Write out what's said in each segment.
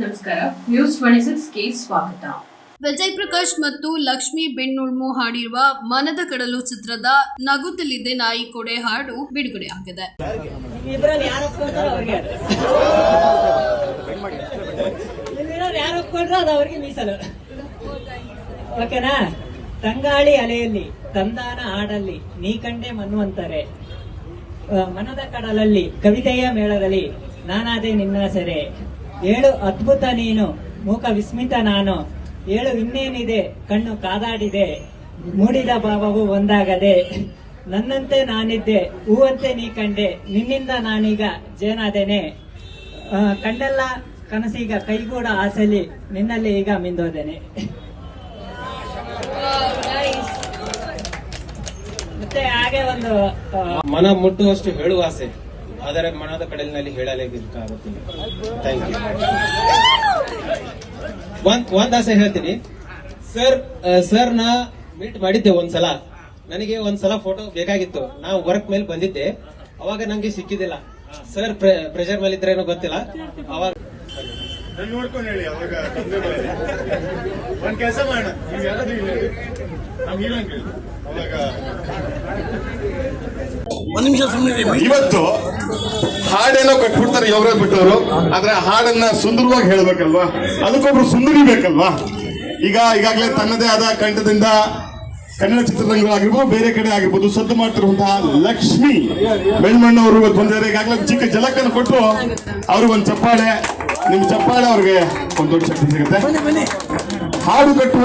ನಮಸ್ಕಾರ. News twenty ಸ್ವಾಗತ. ವಿಜಯ್ ಪ್ರಕಾಶ್ ಮತ್ತು ಲಕ್ಷ್ಮಿ ಬೆಣ್ಣುಳ್ಮು ಹಾಡಿರುವ ಮನದ ಕಡಲು ಚಿತ್ರದ ನಗುತ್ತಲಿದ್ದೆ ನಾಯಿ ಕೊಡೆ ಹಾಡು ಬಿಡುಗಡೆ ಆಗಿದೆ. ಓಕೆನಾ? ತಂಗಾಳಿ ಅಲೆಯಲ್ಲಿ ತಂದಾನ ಹಾಡಲ್ಲಿ ನೀ ಕಂಡೆ ಮನ್ನುವಂತಾರೆ ಮನದ ಕಡಲಲ್ಲಿ ಕವಿತೆಯ ಮೇಳದಲ್ಲಿ ನಾನಾದೆ ನಿನ್ನ ಸೆರೆ. ಏಳು ಅದ್ಭುತ ನೀನು, ಮೂಕ ವಿಸ್ಮಿತ ನಾನು, ಏಳು ಇನ್ನೇನಿದೆ ಕಣ್ಣು ಕಾದಾಡಿದೆ, ಮೂಡಿದ ಭಾವವು ಒಂದಾಗದೆ, ನನ್ನಂತೆ ನಾನಿದ್ದೆ, ಹೂವಂತೆ ನೀ ಕಂಡೆ, ನಿನ್ನಿಂದ ನಾನೀಗ ಜೇನಾದೇನೆ. ಕಂಡೆಲ್ಲ ಕನಸೀಗ ಕೈಗೂಡ ಆಸಲಿ, ನಿನ್ನಲ್ಲಿ ಈಗ ಮಿಂದೋದೇನೆ. ಮತ್ತೆ ಹಾಗೆ ಒಂದು ಮನ ಮುಟ್ಟುವಷ್ಟು ಹೇಳುವ ಆಸೆ ಆದರೆ ಮನದ ಕಡಲಿನಲ್ಲಿ ಹೇಳಲೇಬೇಕಾಗುತ್ತಿಲ್ಲ ಥ್ಯಾಂಕ್ ಯು ಒಂದ್ ಒಂದ್ ಆಸೆ ಹೇಳ್ತೀನಿ. ಸರ್ ಸರ್ ನಾ ಮೀಟ್ ಮಾಡಿದ್ದೆ ಒಂದ್ಸಲ. ನನಗೆ ಒಂದ್ಸಲ ಫೋಟೋ ಬೇಕಾಗಿತ್ತು. ನಾ ವರ್ಕ್ ಮೇಲೆ ಬಂದಿದ್ದೆ. ಅವಾಗ ನಂಗೆ ಸಿಕ್ಕಿದಿಲ್ಲ ಸರ್ ಪ್ರೆಷರ್ ಮೇಲೆ ಇದ್ರೇನೋ ಗೊತ್ತಿಲ್ಲ. ಅವಾಗ ನೋಡ್ಕೊಂಡು ಹೇಳಿ, ಅವಾಗ ಒಂದ್ ಕೆಲಸ ಮಾಡೋಣ. ನೀವು ಇವತ್ತು ಹಾಡೇನೋ ಕಟ್ಬಿಡ್ತಾರೆ ಇವರೇ ಬಿಟ್ಟವರು. ಆದ್ರೆ ಆ ಹಾಡನ್ನ ಸುಂದರವಾಗಿ ಹೇಳ್ಬೇಕಲ್ವಾ? ಅದಕ್ಕೊಬ್ರು ಸುಂದರಿ ಬೇಕಲ್ವಾ? ಈಗ ಈಗಾಗಲೇ ತನ್ನದೇ ಆದ ಕಂಠದಿಂದ ಕನ್ನಡ ಚಿತ್ರರಂಗಗಳಾಗಿರ್ಬೋದು ಬೇರೆ ಕಡೆ ಆಗಿರ್ಬೋದು ಸದ್ದು ಮಾಡ್ತಿರುವಂತಹ ಲಕ್ಷ್ಮಿ ಬೆಳ್ಮಣ್ಣವರು ಇವತ್ತು ಬಂದಿದ್ದಾರೆ. ಈಗಾಗಲೇ ಚಿಕ್ಕ ಜಲಕ್ಕನ್ನು ಕೊಟ್ಟು ಅವರು ಒಂದು ಚಪ್ಪಾಳೆ ನಿಮ್ಮ ಚಪ್ಪಾಳೆ ಅವ್ರಿಗೆ ಒಂದು ದೊಡ್ಡ ಶಕ್ತಿ ಸಿಗುತ್ತೆ. ಹಾಡು ಕಟ್ಟುವ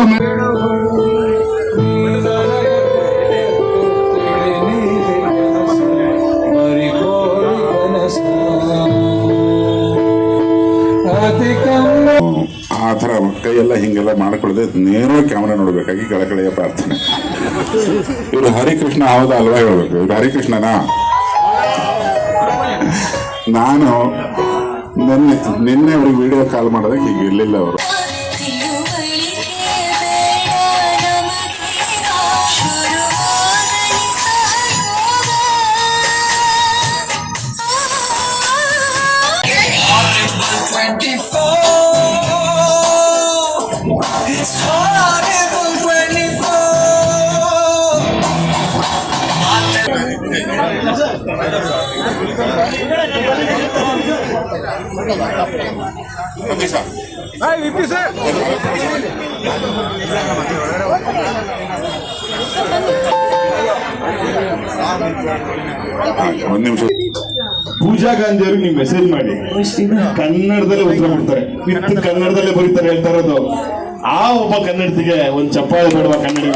ಆ ಥರ ಕೈಯೆಲ್ಲ ಹಿಂಗೆಲ್ಲ ಮಾಡ್ಕೊಳ್ಳದೆ ನೇರವಾಗಿ ಕ್ಯಾಮ್ರಾ ನೋಡಬೇಕಾಗಿ ಕೆಳಕಳೆಯ ಪ್ರಾರ್ಥನೆ. ಇವರು ಹರಿಕೃಷ್ಣ ಹೌದಾ ಅಲ್ವಾ ಹೇಳ್ಬೇಕು? ಇವ್ರು ಹರಿಕೃಷ್ಣನ? ನಾನು ನಿನ್ನೆ ನಿನ್ನೆ ಅವ್ರಿಗೆ ವಿಡಿಯೋ ಕಾಲ್ ಮಾಡೋದಕ್ಕೆ ಈಗ ಇರಲಿಲ್ಲ ಅವರು. ನಿಮಿಷ. ಪೂಜಾ ಗಾಂಧಿ ಅವ್ರಿಗೆ ನೀವು ಮೆಸೇಜ್ ಮಾಡಿ. ಕನ್ನಡದಲ್ಲೇ ಉತ್ತರ ಕೊಡ್ತಾರೆ. ವಿತ್ ಕನ್ನಡದಲ್ಲೇ ಬರೀತಾರೆ ಹೇಳ್ತಾ ಇರೋದು. ಆ ಒಬ್ಬ ಕನ್ನಡತಿಗೆ ಒಂದ್ ಚಪ್ಪಾಳೆ ಬೇಡವಾ ಕನ್ನಡ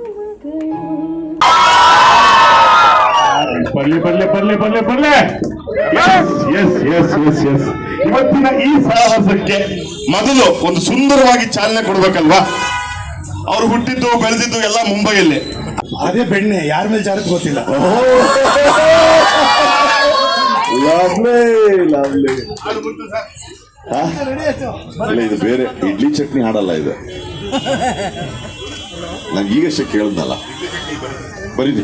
ಬರ್ಲಿ ಬರ್ಲಿ ಬರ್ಲಿ ಬರ್ಲಿ ಬರ್ಲಿ. ಎಸ್ ಎಸ್ ಎಸ್ ಎಸ್ ಇವತ್ತಿನ ಈ ಸಾಹಸಕ್ಕೆ ಮೊದಲು ಒಂದು ಸುಂದರವಾಗಿ ಚಾಲನೆ ಕೊಡ್ಬೇಕಲ್ವಾ? ಅವ್ರು ಹುಟ್ಟಿದ್ದು ಬೆಳೆದಿದ್ದು ಎಲ್ಲ ಮುಂಬೈಯಲ್ಲಿ. ಅದೇ ಬೆಣ್ಣೆ ಯಾರ ಮೇಲೆ ಜಾರಕ್ಕೆ ಗೊತ್ತಿಲ್ಲ. ಇಲ್ಲ ಇದು ಬೇರೆ ಇಡ್ಲಿ ಚಟ್ನಿ ಹಾಡಲ್ಲ ಇದು. ನಂಗೆ ಈಗಷ್ಟೇ ಕೇಳಿದ್ನಲ್ಲ ಬರೀರಿ.